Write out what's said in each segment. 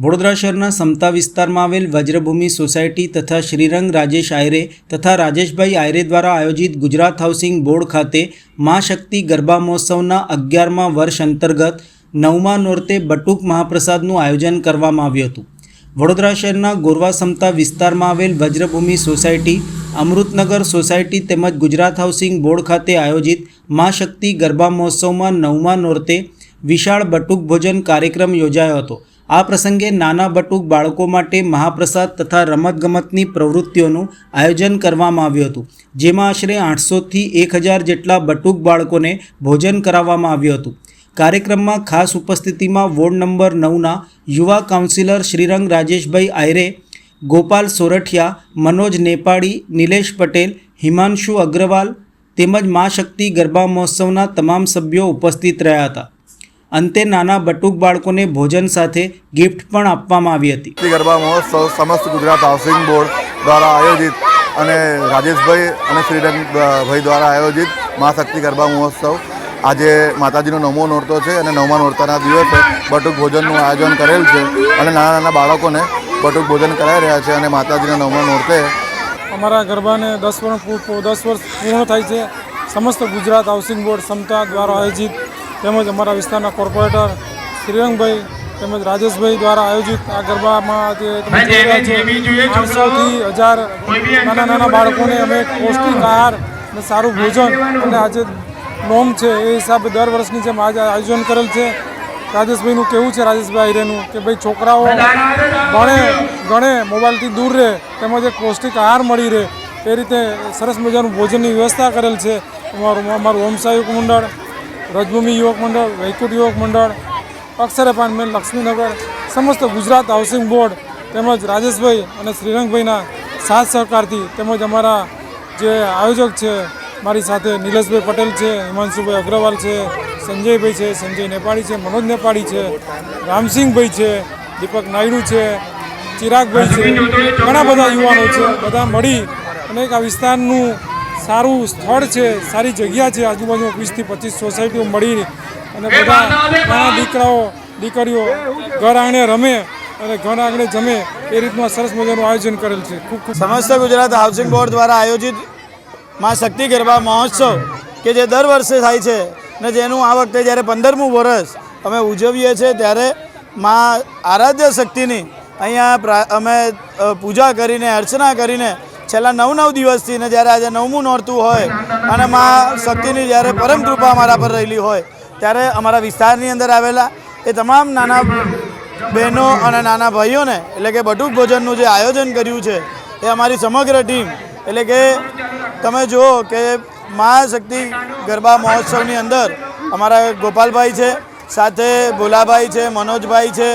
વડોદરા શહેરના સમતા વિસ્તારમાં આવેલ વજ્રભૂમિ સોસાયટી તથા શ્રીરંગ રાજેશ આયરે તથા રાજેશભાઈ આયરે દ્વારા આયોજિત ગુજરાત હાઉસિંગ બોર્ડ ખાતે મા શક્તિ ગરબા મહોત્સવના અગિયારમા વર્ષ અંતર્ગત નવમા નોરતે બટુક મહાપ્રસાદનું આયોજન કરવામાં આવ્યું હતું. વડોદરા શહેરના ગોરવા સમતા વિસ્તારમાં આવેલ વજ્રભૂમિ સોસાયટી, અમૃતનગર સોસાયટી તેમજ ગુજરાત હાઉસિંગ બોર્ડ ખાતે આયોજિત મા શક્તિ ગરબા મહોત્સવમાં નવમા નોરતે વિશાળ બટુક ભોજન કાર્યક્રમ યોજાયો હતો. આ પ્રસંગે નાના બટુક બાળકો માટે મહાપ્રસાદ તથા રમતગમતની પ્રવૃત્તિઓનું આયોજન કરવામાં આવ્યું હતું, જેમાં આશરે આઠસોથી એક હજાર જેટલા બટુક બાળકોને ભોજન કરાવવામાં આવ્યું હતું. કાર્યક્રમમાં ખાસ ઉપસ્થિતિમાં વોર્ડ નંબર નવના યુવા કાઉન્સિલર શ્રીરંગ રાજેશભાઈ આયરે, ગોપાલ સોરઠિયા, મનોજ નેપાળી, નિલેશ પટેલ, હિમાંશુ અગ્રવાલ તેમજ મા શક્તિ ગરબા મહોત્સવના તમામ સભ્યો ઉપસ્થિત રહ્યા હતા. અંતે નાના બટુક બાળકોને ભોજન સાથે ગિફ્ટ પણ આપવામાં આવી હતી. ગરબા મહોત્સવ સમસ્ત ગુજરાત હાઉસિંગ બોર્ડ દ્વારા આયોજિત અને રાજેશભાઈ અને શ્રીરંગ ભાઈ દ્વારા આયોજિત મા શક્તિ ગરબા મહોત્સવ. આજે માતાજીનો નવમો નોરતો છે અને નવમા નોરતાના દિવસે બટુક ભોજનનું આયોજન કરેલ છે અને નાના નાના બાળકોને બટુક ભોજન કરાવી રહ્યા છે અને માતાજીના નવમા નોરતે અમારા ગરબાને દસ વર્ષ દસ વર્ષ પૂર્ણ થાય છે. સમસ્ત ગુજરાત હાઉસિંગ બોર્ડ સમતા દ્વારા આયોજિત તેમજ અમારા વિસ્તારના કોર્પોરેટર શ્રીરંગભાઈ તેમજ રાજેશભાઈ દ્વારા આયોજિત આ ગરબામાં જે રહ્યા હજાર નાના નાના બાળકોને અમે પૌષ્ટિક આહાર અને સારું ભોજન અને આજે નોમ છે એ હિસાબે દર વર્ષની જેમ આજે આયોજન કરેલ છે. રાજેશભાઈનું કેવું છે રાજેશભાઈ આહિરેનું કે ભાઈ છોકરાઓ ભણે ગણે મોબાઈલથી દૂર રહે તેમજ એક પૌષ્ટિક આહાર મળી રહે. એ રીતે સરસ મજાનું ભોજનની વ્યવસ્થા કરેલ છે. અમારું અમારું હોમ યુવક મંડળ રજભૂમિ યુવક મંડળ, વૈકુંઠ યુવક મંડળ, અક્ષર એપાર્ટમેન્ટ લક્ષ્મીનગર, સમસ્ત ગુજરાત હાઉસિંગ બોર્ડ તેમજ રાજેશભાઈ અને શ્રીરંગભાઈના સાથ સહકારથી તેમજ અમારા જે આયોજક છે, મારી સાથે નિલેશભાઈ પટેલ છે, હિમાંશુભાઈ અગ્રવાલ છે, સંજયભાઈ છે, સંજય નેપાળી છે, મનોજ નેપાળી છે, રામસિંહભાઈ છે, દીપક નાયડુ છે, ચિરાગભાઈ છે, ઘણા બધા યુવાનો છે, બધા મળી અને આ વિસ્તારનું સારું સ્થળ છે સારી જગ્યા છે. આજુબાજુ વીસથી પચીસ સોસાયટીઓ મળી અને બધા નાના દીકરાઓ દીકરીઓ ઘર આંગણે રમે અને ઘર આંગણે જમે. એ રીતનું સરસ મજાનું આયોજન કરેલ છે. ખૂબ ખૂબ સમસ્ત ગુજરાત હાઉસિંગ બોર્ડ દ્વારા આયોજિતમાં શક્તિ ગરબા મહોત્સવ કે જે દર વર્ષે થાય છે ને જેનું આ વખતે જ્યારે પંદરમું વર્ષ અમે ઉજવીએ છીએ ત્યારે માં આરાધ્ય શક્તિની અહીંયા પ્રા- અમે પૂજા કરીને અર્ચના કરીને છેલ્લા નવ નવ દિવસથી ને જ્યારે આજે નવમું નોરતું હોય અને મા શક્તિની જ્યારે પરમ કૃપા અમારા પર રહેલી હોય, ત્યારે અમારા વિસ્તારની અંદર આવેલા એ તમામ નાના બહેનો અને નાના ભાઈઓને એટલે કે બટુક ભોજનનું જે આયોજન કર્યું છે, એ અમારી સમગ્ર ટીમ, એટલે કે તમે જુઓ કે મહા શક્તિ ગરબા મહોત્સવની અંદર અમારા ગોપાલભાઈ છે, સાથે ભોલાભાઈ છે, મનોજભાઈ છે,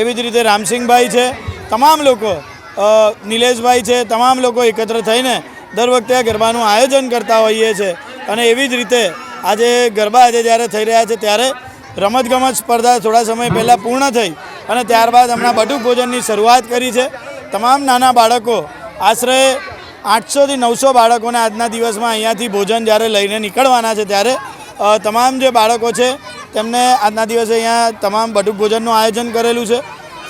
એવી જ રીતે રામસિંહભાઈ છે, તમામ લોકો નિલેશભાઈ છે, તમામ લોકો એકત્ર થઈને દર વખતે ગરબાનું આયોજન કરતા હોઈએ છીએ અને એવી જ રીતે આજે ગરબા આજે જ્યારે થઈ રહ્યા છે, ત્યારે રમતગમત સ્પર્ધા થોડા સમય પહેલાં પૂર્ણ થઈ અને ત્યારબાદ હમણાં બટુક ભોજનની શરૂઆત કરી છે. તમામ નાના બાળકો, આશરે આઠસોથી નવસો બાળકોને આજના દિવસમાં અહીંયાથી ભોજન જ્યારે લઈને નીકળવાના છે, ત્યારે તમામ જે બાળકો છે, તેમને આજના દિવસે અહીંયા તમામ બટુક ભોજનનું આયોજન કરેલું છે.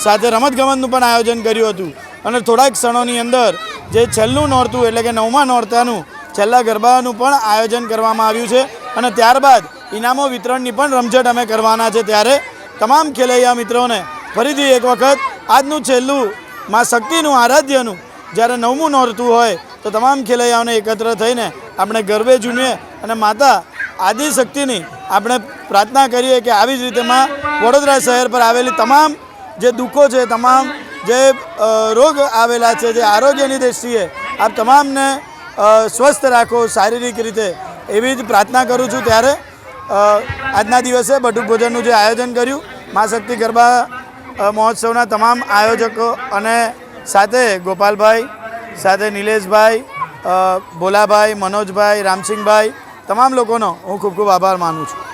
સાથે રમતગમતનું પણ આયોજન કર્યું હતું. અને થોડાક ક્ષણોની અંદર જે છેલ્લું નોરતું, એટલે કે નવમા નોરતાનું, છેલ્લા ગરબાનું પણ આયોજન કરવામાં આવ્યું છે. અને ત્યારબાદ ઇનામો વિતરણની પણ રમઝટ અમે કરવાના છે ત્યારે. તમામ ખેલૈયા મિત્રોને ફરીથી એક વખત આજનું છેલ્લું માં શક્તિનું, આરાધ્યનું, જ્યારે નવમું નોરતું હોય, તો તમામ ખેલૈયાઓને એકત્ર થઈને આપણે ગરબે ઝૂમીએ અને માતા આદિશક્તિની આપણે પ્રાર્થના કરીએ કે આવી જ રીતે માં વડોદરા શહેર પર આવેલી તમામ જે દુઃખો છે, તમામ જે રોગ આવેલા છે, જે આરોગ્યની દૃષ્ટિએ આપ તમામને સ્વસ્થ રાખો શારીરિક રીતે, એવી જ પ્રાર્થના કરું છું ત્યારે આજના દિવસે બટુક ભોજનનું જે આયોજન કર્યું, મા શક્તિ ગરબા મહોત્સવના તમામ આયોજકો અને સાથે ગોપાલભાઈ, સાથે નિલેશભાઈ ભોલાભાઈ, મનોજભાઈ, રામસિંહભાઈ, તમામ લોકોનો હું ખૂબ ખૂબ આભાર માનું છું.